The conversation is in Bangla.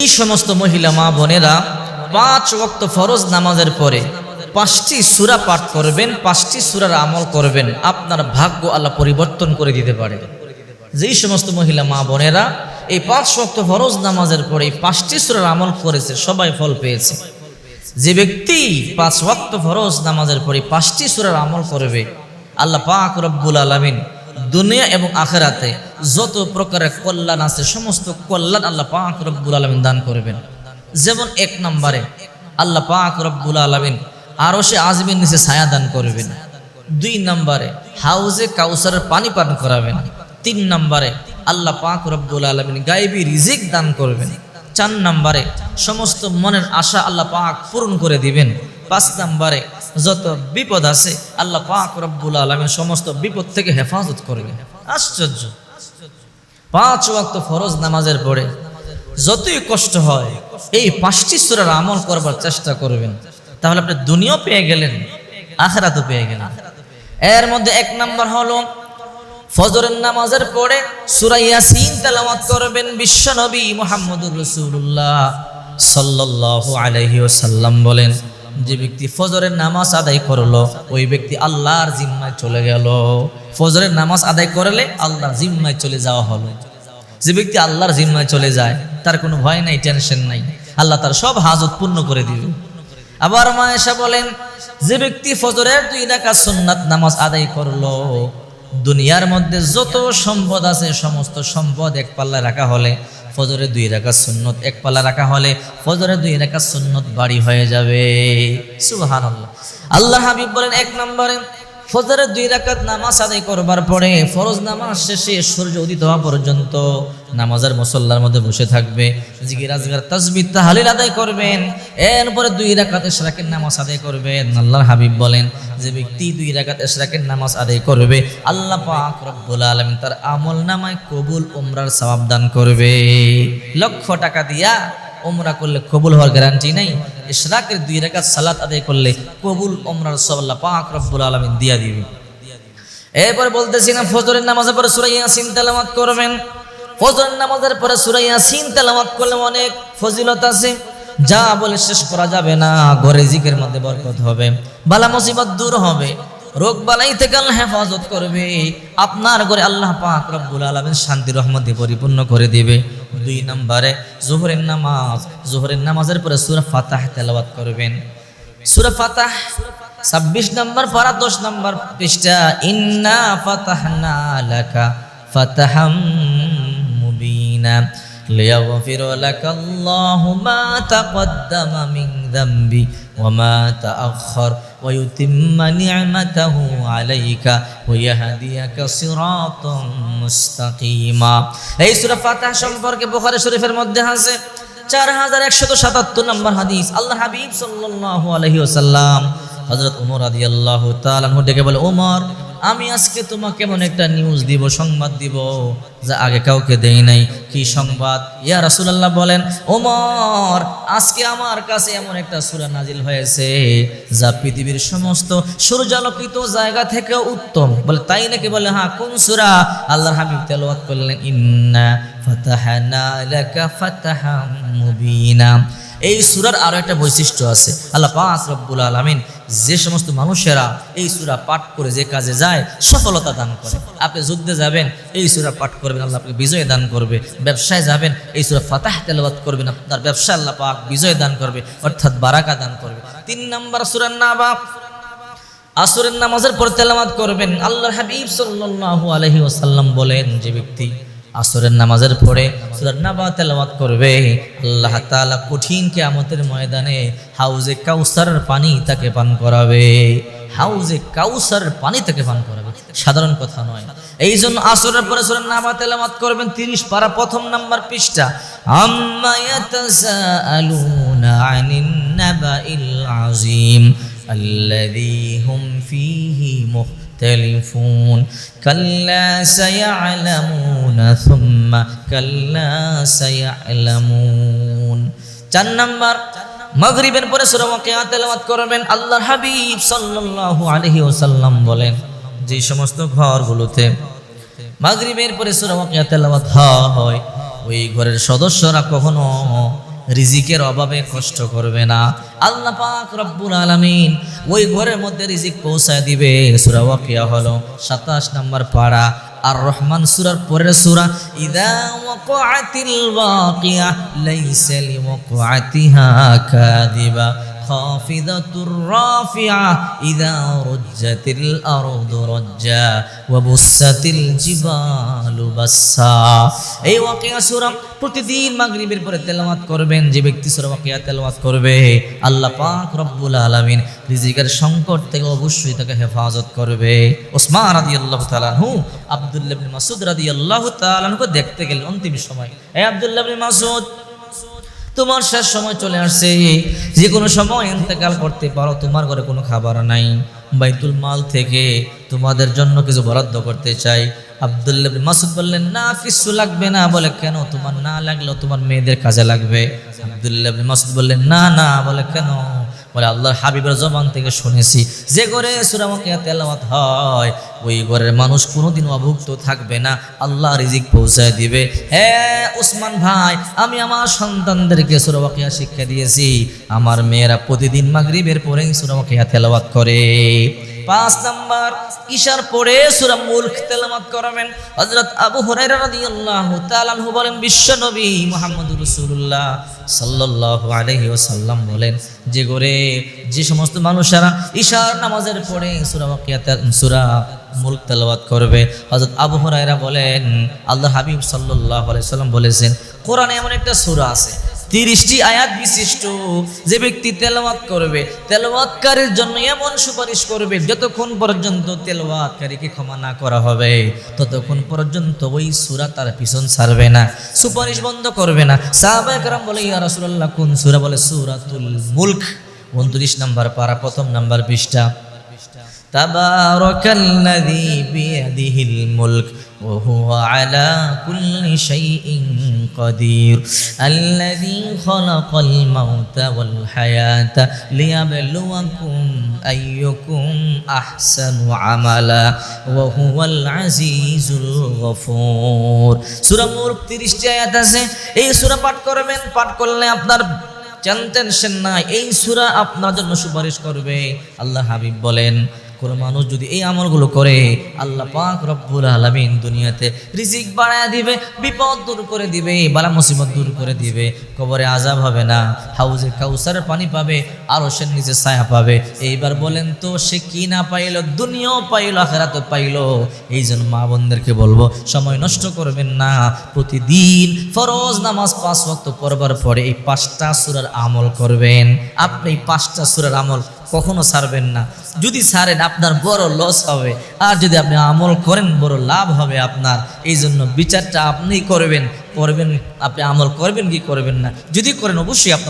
এই সমস্ত মহিলা মা বোনেরা পাঁচ ওয়াক্ত ফরজ নামাজের পরে পাঁচটি সূরা পাঠ করবেন, পাঁচটি সুরার আমল করবেন, আপনার ভাগ্য আল্লাহ পরিবর্তন করে দিতে পারে। যেই সমস্ত মহিলা মা বোনেরা এই পাঁচ ওয়াক্ত ফরজ নামাজের পরে এই পাঁচটি সুরার আমল করেছে, সবাই ফল পেয়েছে। যে ব্যক্তি পাঁচ ওয়াক্ত ফরজ নামাজের পরে পাঁচটি সুরার আমল করবে, আল্লাহ পাক রব্বুল আলামিন দুনিয়া এবং আখেরাতে যত প্রকারের কল্যাণ আছে, সমস্ত কল্যাণ আল্লাহ পাক রব্বুল আলামিন দান করবেন। যেমন এক নম্বরে, আল্লাহ পাক রব্বুল আলামিন আরও সে আজমিন নিচে ছায়া দান করবেন। দুই নম্বরে, হাউজে কাউসারের পানি পান করাবেন। তিন নম্বরে, আল্লাহ পাক রব্বুল আলামিন গায়েবী রিজিক দান করবেন। চার নম্বরে, সমস্ত মনের আশা আল্লাহ পাক পূরণ করে দিবেন। পাঁচ নম্বরে যত বিপদ আছে, আল্লাহ পাক রব্বুল আলমের সমস্ত বিপদ থেকে হেফাজত করবেন আশ্চর্য। পাঁচ ওয়াক্ত ফরজ নামাজের পরে যতই কষ্ট হয়, এই পাঁচটি সুরার আমল করবার চেষ্টা করবেন। তাহলে আপনি দুনিয়াও পেয়ে গেলেন, আখরাতও পেয়ে গেলেন। এর মধ্যে এক নম্বর হলো, ফজরের নামাজের পরে সূরা ইয়াসিন তেলাওয়াত করবেন বিশ্বনবী মুহাম্মদুর রসুল্লাহ সাল্লাল্লাহু আলাইহি ওয়াসাল্লাম বলেন যে ব্যক্তি ফজরের নামাজ আদায় করল, ওই ব্যক্তি আল্লাহর জিম্মায় চলে গেল। ফজরের নামাজ আদায় করলে আল্লাহর জিম্মায় চলে যাওয়া হলো। যে ব্যক্তি আল্লাহর জিম্মায় চলে যায়, তার কোনো ভয় নাই, টেনশন নাই। আল্লাহ তার সব হাজত পূর্ণ করে দিবে। আবার মা মায়েশা বলেন, যে ব্যক্তি ফজরের দুই রাকাত সুন্নাত নামাজ আদায় করল, দুনিয়ার মধ্যে যত সম্পদ আছে, সমস্ত সম্পদ এক পাল্লা রাখা হলে ফজরে দুই রাখা সুন্নত এক পালা রাখা হলে ফজরে দুই রাখা সুন্নত বাড়ি হয়ে যাবে। সুবাহ আল্লাহ হাবিব বলেন, এক নম্বরে ফজরের দুই রাকাত নামাজ আদায় করবার পরে ফরজ নামাজ শেষে সূর্য উদিত হওয়া পর্যন্ত নামাজের মুসল্লার মধ্যে বসে থাকবে। জিকির, আজগার, তাসবিহ, তাহলিল আদায় করবেন। এরপরে দুই রাকাত ইশরাকের নামাজ আদায় করবেন। আল্লাহর হাবিব বলেন, যে ব্যক্তি দুই রাকাত ইশরাকের নামাজ আদায় করবে, আল্লাহ পাক রব্বুল আলামিন তার আমল নামায় কবুল, উমরার সওয়াব দান করবে। লক্ষ টাকা দিয়া ওমরা করলে কবুল হওয়ার গ্যারান্টি নাই। ইশরাকের দুই রাকাত সালাত আদায় করলে কবুল ওমরার সব আল্লাহ পাক রব্বুল আলামিন দিয়া দিবে। এরপরে বলতেছি না, ফজরের নামাজের পরে সূরা ইয়াসিন তেলাওয়াত করবেন। ফজরের নামাজের পরে সূরা ইয়াসিন তেলাওয়াত করলে অনেক ফজিলত আছে। যা বলে শেষ করা যাবে না, ঘরে জিকের মধ্যে বরকত হবে। বালা মুসিবত দূর হবে, রোগ বালাই থেকে আল্লাহ হেফাজত করবে। আপনার ঘরে আল্লাহ পাক রব্বুল আলামিন শান্তি, রহমতে পরিপূর্ণ করে দিবে। দুই নম্বরে জোহরের নামাজ, জোহরের নামাজের পরে সুরা ফাতাহ তেলাবাত করবেন। সুরা ফাতাহ ছাব্বিশ নম্বর পারা দশ নম্বর পৃষ্ঠা, ইন্না ফাতাহনা লাকা ফাতাহাম মুবিনা লিয়াগফির লাকা আল্লাহু মা তাকদ্দামা মিন ويتم نعمته عليك ويهديك صراطا مستقيما এই সূরা ফাতিহা সম্পর্কে বুখারী শরীফের মধ্যে আছে চার হাজার একশত সাতাত্তর নম্বর হাদিস আল্লাহ হাবিব সাল্লাল্লাহু আলাইহি ওয়াসাল্লাম হযরত ওমর রাদিয়াল্লাহু তাআলা আনহু ডেকে বলে ওমর আমি আজকে তোমাকে এমন একটা নিউজ দিব, সংবাদ দিব, যা আগে কাউকে দেই নাই। কি সংবাদ? ইয়া রাসূলুল্লাহ বলেন, ওমর, আজকে আমার কাছে এমন একটা সূরা নাজিল হয়েছে, যা পৃথিবীর সমস্ত সূর্যালোকিত জায়গা থেকে উত্তম। বলে, তাই নাকি? বলে হ্যাঁ কোন সূরা? আল্লাহর হাবিব তেলাওয়াত করলেন, ইন্না ফাতাহানা লাকা ফাতাহাম মুবিনা। এই সুরার আরও একটা বৈশিষ্ট্য আছে। আল্লাহ পাক রব্বুল আলামিন যে সমস্ত মানুষেরা এই সুরা পাঠ করে যে কাজে যায়, সফলতা দান করে। আপনি যুদ্ধে যাবেন, এই সুরা পাঠ করবেন, আল্লাহ আপনাকে বিজয় দান করবে। ব্যবসায় যাবেন, এই সুরা ফাতাহ তেলাওয়াত করবেন, আপনার ব্যবসা আল্লাহ পাক বিজয় দান করবে, অর্থাৎ বারাকা দান করবে। তিন নম্বর সুরার নাবা আসরের নামাজের পর তেলাওয়াত করবেন। আল্লাহ হাবিব সাল্লাল্লাহু আলাইহি ওয়াসাল্লাম বলেন যে ব্যক্তি আসরের নামাজের পরে সূরার নাবা তেলাওয়াত করবে আল্লাহ তাআলা কঠিন কিয়ামতের ময়দানে হাউজে কাউসারের পানি তাকে পান করাবে হাউজে কাউসারের পানি তাকে পান করাবে সাধারণ কথা নয় এই জন্য আসরের পরে সূরার নাবা তেলাওয়াত করবেন 30 পারা প্রথম নাম্বার পৃষ্ঠা আম্মা ইয়াতাসাআলুনা আনিন নাবাইল আযীম الذي هم فيه مختلفون كلا سيعلمون ثم كلا سيعلمون চার নাম্বার মাগরিবের পরে সূরা ওয়াকিয়া তেলাওয়াত করবেন আল্লাহর হাবিব সাল্লাল্লাহু আলাইহি ওয়াসাল্লাম বলেন যে সমস্ত ঘরগুলোতে মাগরিবের পরে সূরা ওয়াকিয়া তেলাওয়াত হয় ওই ঘরের সদস্যরা কখনো রিজিকের অভাবে কষ্ট করবে না আল্লাহ পাক রব্বুল আলামিন ওই ঘরের মধ্যে রিজিক পৌঁছায় দিবে সূরা ওয়াকিয়া হলো 27 নম্বর পারা আর রহমান সূরার পরের সূরা ইদা ওয়াকাতিল ওয়াকিয়া লাইসা লিওয়াকাতিহা কাযিবা خافضة رافعة إذا رجت الأرض رجا وبست الجبال بسا এই ওয়াকিয়া সূরা প্রতিদিন মাগরিবের পরে তেলাওয়াত করবেন যে ব্যক্তি সূরা ওয়াকিয়া তেলাওয়াত করবে আল্লাহ পাক রব্বুল আলামিন রিজিকের সংকট থেকে অবশ্যই তাকে হেফাজত করবে ওসমান রাদিয়াল্লাহু তাআলা আনহু আব্দুল্লাহ ইবনে মাসউদ রাদিয়াল্লাহু তাআলা আনহুকে দেখতে গেলেন অন্তিম সময় এই আব্দুল্লাহ ইবনে মাসউদ তোমার শেষ সময় চলে আসছে। যে কোনো সময় ইন্তেকাল করতে পারো, তোমার ঘরে কোনো খাবার নাই। বাইতুল মাল থেকে তোমাদের জন্য কিছু বরাদ্দ করতে চাই। আবদুল্লাহ মাসুদ বললেন, না, কিছু লাগবে না। বলে, কেন? তোমার না লাগলেও তোমার মেয়েদের কাজে লাগবে। আবদুল্লাহ মাসুদ বললেন, না না। বলে, কেন? বলে, আল্লাহর হাবিবের জমান থেকে শুনেছি। যে ঘরে সুরামকে তেলাওয়াত হয়, ওই ঘরের মানুষ কোনোদিন অভুক্ত থাকবে না। আল্লাহ রিজিক পৌঁছায় দিবে। হ্যাঁ উসমান ভাই, আমি আমার সন্তানদেরকে সুরাবাকিয়া শিক্ষা দিয়েছি। আমার মেয়েরা প্রতিদিন মাগরিবের পরেই সুরাবাকিয়া তেলাওয়াত করে। পাঁচ নাম্বার, ঈশার পরে সূরা মুলক তেলাওয়াত করবেন। হযরত আবু হুরায়রা রাদিয়াল্লাহু তাআলা আনহু বলেন, বিশ্ব নবী মুহাম্মদুর রাসূলুল্লাহ সাল্লাল্লাহু আলাইহি ওয়াসাল্লাম বলেন, যে করে যে সমস্ত মানুষেরা ঈশার নামাজের পরে সূরা ওয়াকিয়া সূরা মুলক তেলাওয়াত করবে। হযরত আবু হুরায়রা বলেন আল্লাহ হাবিব সাল্লাল্লাহু আলাইহি সাল্লাম বলেছেন, কোরআনে এমন একটা সূরা আছে তিরিশটি আয়াত বিশিষ্ট। যে ব্যক্তি তেলাওয়াত করবে, তেলাওয়াতকারীর জন্য এমন সুপারিশ করবে, যতক্ষণ পর্যন্ত তেলাওয়াতকারীকে ক্ষমা না করা হবে, ততক্ষণ পর্যন্ত ওই সুরা তার পিছন ছাড়বে না, সুপারিশ বন্ধ করবে না। সাহাবা একরাম বলে, ইয়া কোন সুরা? বলে, সূরাতুল মুলক। 29 নাম্বার পারা, প্রথম নাম্বার পৃষ্ঠা। تبارك الذي بيده الملك وهو على كل شيء قدير الذي خلق الموت والحياة ليبلوكم أيكم أحسن عملا وهو العزيز الغفور سورة মুলক 30 টি আয়াত আছে এই সূরা পাঠ করবেন পাঠ করলে আপনার জানতেন সেন নাই এই সূরা আপনার জন্য সুপারিশ করবে আল্লাহ হাবিব বলেন কোন মানুষ যদি এই আমলগুলো করে, আল্লাহ পাক রব্বুল আলামিন দুনিয়াতে রিজিক বাড়ায় দিবে, বিপদ দূর করে দিবে, বালা মুসিবত দূর করে দিবে, কবরে আজাব হবে না, হাউজে কাউসারের পানি পাবে আরও সে নিচে ছায়া পাবে। এইবার বলেন তো, সে কি না পাইলো, দুনিয়াও পাইলো, আখেরাতও পাইলো? এই জন্য মা বোনদেরকে বলব, সময় নষ্ট করবেন না। প্রতিদিন ফরজ নামাজ পাঁচ ওয়াক্ত পড়বার পরে এই পাঁচটা সুরার আমল করবেন। আপনি এই পাঁচটা সুরার আমল কখনো ছাড়বেন না। যদি ছাড়েন, আপনার বড় লস হবে। আর যদি আপনি আমল করেন, বড় লাভ হবে আপনার। এই জন্য বিচারটা আপনিই করবেন। করবেন, আপনি আমল করবেন কি করবেন না? যদি করেন, অবশ্যই আপনার